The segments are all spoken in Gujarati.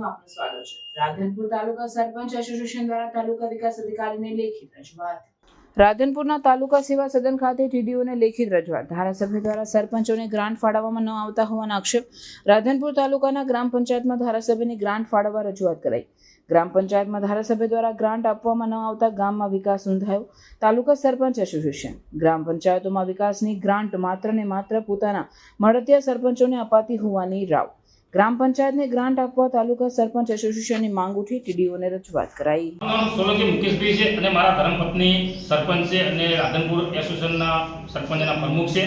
ન્યૂઝમાં આપનું સ્વાગત છે. રાધનપુર તાલુકા સરપંચ એસોસિએશન દ્વારા તાલુકા વિકાસ અધિકારીને લેખિત રજૂઆત. રાધનપુરના તાલુકા સેવા સદન ખાતે ટીડીઓને લેખિત રજૂઆત. ધારાસભ્ય દ્વારા સરપંચોને ગ્રાન્ટ ફાળવવામાં ન આવતા હોવાના આક્ષેપ રાધનપુર તાલુકાના ગ્રામ પંચાયતમાં ધારાસભ્યની ગ્રાન્ટ ફાળવવા રજૂઆત કરાઈ. ગ્રામ પંચાયતમાં ધારાસભ્ય દ્વારા ગ્રાન્ટ આપવામાં ન આવતા ગામમાં વિકાસ નોંધાયો. તાલુકા સરપંચ એસોસિએશન. ગ્રામ પંચાયતોમાં વિકાસની ગ્રાન્ટ માત્ર ને માત્ર પોતાના મળતિયા સરપંચોને અપાતી હોવાની રાવ. ગ્રામ પંચાયતને ગ્રાન્ટ આપવા તાલુકા સરપંચ એસોસિએશનની માંગ ઉઠી ટીડીઓને રજૂઆત કરાઈ. સોલંકી મુકેશભાઈ છે અને મારા ધર્મપત્ની સરપંચ છે અને રાધનપુર એસોસિએશનના સરપંચના પ્રમુખ છે.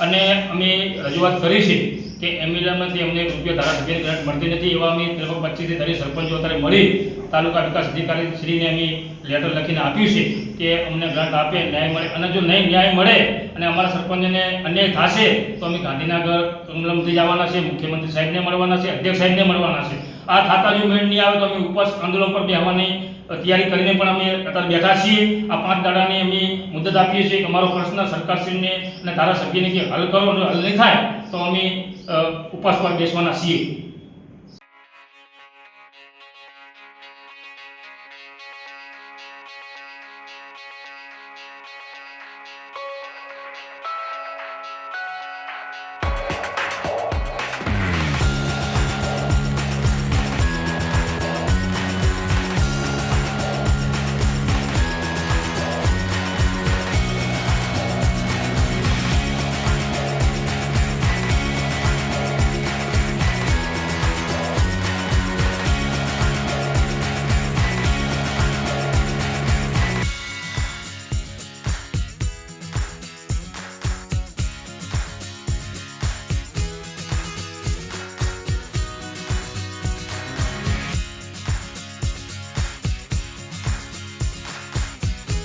અને અમે રજૂઆત કરી છે કે એમ્બ્યુલન્સમાંથી અમને રૂપિયા ધારાસભ્યની ગ્રાન્ટ મળતી નથી. એવા અમે લગભગ પચીસથી દરેક સરપંચો અત્યારે મળી તાલુકા વિકાસ અધિકારી શ્રીને અમે લેટર લખીને આપ્યું છે કે અમને ગ્રાન્ટ આપે, ન્યાય મળે અને જો નહીં ન્યાય મળે અને અમારા સરપંચને અન્યાય થશે, તો અમે ગાંધીનગર કમલમથી જવાના છે, મુખ્યમંત્રી સાહેબને મળવાના છે, અધ્યક્ષ સાહેબને મળવાના છે. આ થાતા જો મેળ નહીં આવે તો અમે ઉપવાસ આંદોલન પર બેહવાની તૈયારી કરીને પણ અમે અત્યારે બેઠા છીએ. આ પાંચ દાડાની અમે મુદત આપીએ છીએ કે અમારો પ્રશ્ન સરકારશ્રીને અને ધારાસભ્યને કે હલ કરો અને હલ નહીં થાય તો અમે પર બેસવાના છીએ.